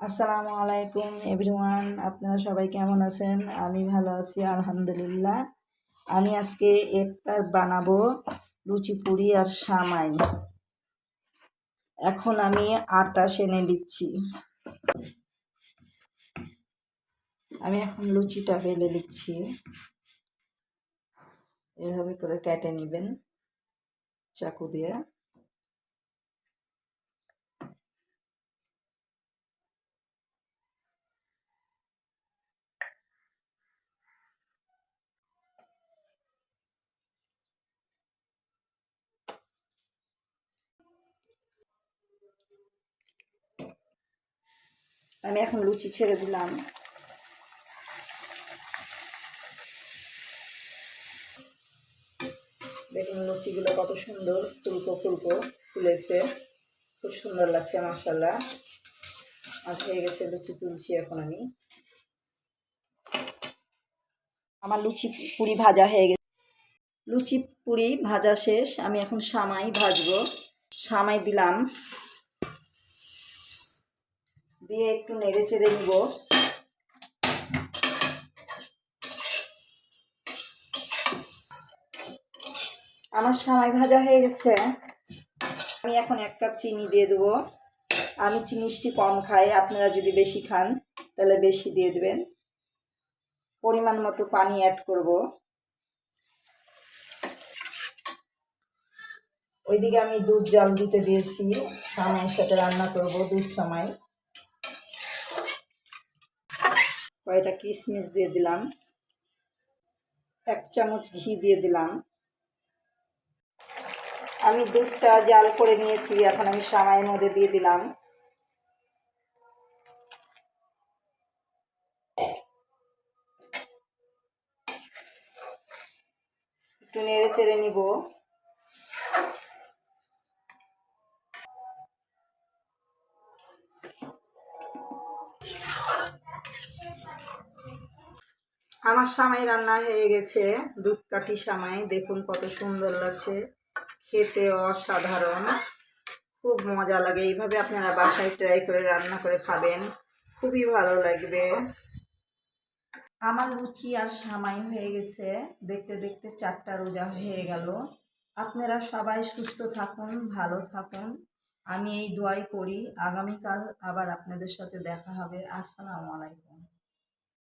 আসসালামু আলাইকুম, এভরিওয়ান। আপনারা সবাই কেমন আছেন? আমি ভালো আছি, আলহামদুলিল্লাহ। আমি আজকে ইফতার বানাবো, লুচি, পুরি আর সামাই। এখন আমি আটা সেনে দিচ্ছি আমি এখন লুচিটা বেলে দিচ্ছি এভাবে করে কেটে নেবেন, চাকু দিয়ে। আমি এখন লুচি ছেড়ে দিলাম। দেখুন লুচিগুলো কত সুন্দর ফুলকো ফুলকো ফুলেছে। খুব সুন্দর লাগছে মাসাল্লাহ আর হয়ে গেছে লুচি তুলছি এখন আমি। আমার লুচি পুরি ভাজা হয়ে গেছে। লুচি পুরি ভাজা শেষ। আমি এখন সামাই ভাজবো। সামাই দিলাম। দিয়ে একটু নেড়ে চেড়ে নিব। আমার সময় ভাজা হয়ে গেছে। আমি এখন এক কাপ চিনি দিয়ে দেবো। আমি চিনি মিষ্টি কম খাই, আপনারা যদি বেশি খান, তাহলে বেশি দিয়ে দেবেন। পরিমাণ মতো পানি অ্যাড করব। ওইদিকে আমি দুধ জল দিতে দিয়েছি। সময়ের সাথে রান্না করব দুধ সময় কয়টা কিশমিশ দিয়ে দিলাম। এক চামচ ঘি দিয়ে দিলাম। আমি দুধটা জাল করে নিয়েছি, এখন আমি সামাইয়ের মধ্যে দিয়ে দিলাম। একটু নেড়ে চেড়ে নিব। আমার সামাই রান্না হয়ে গেছে। দুধ কাঠি সামাই, দেখুন কত সুন্দর লাগছে। খেতে অসাধারণ। খুব মজা লাগে। এইভাবে আপনারা বাসায় ট্রাই করে রান্না করে খাবেন। খুবই ভালো লাগবে। আমার লুচি আর সামাই হয়ে গেছে। দেখতে দেখতে চারটা রোজা হয়ে গেল। আপনারা সবাই সুস্থ থাকুন, ভালো থাকুন। আমি এই দোয়াই করি। আগামীকাল আবার আপনাদের সাথে দেখা হবে। আসসালামু আলাইকুম।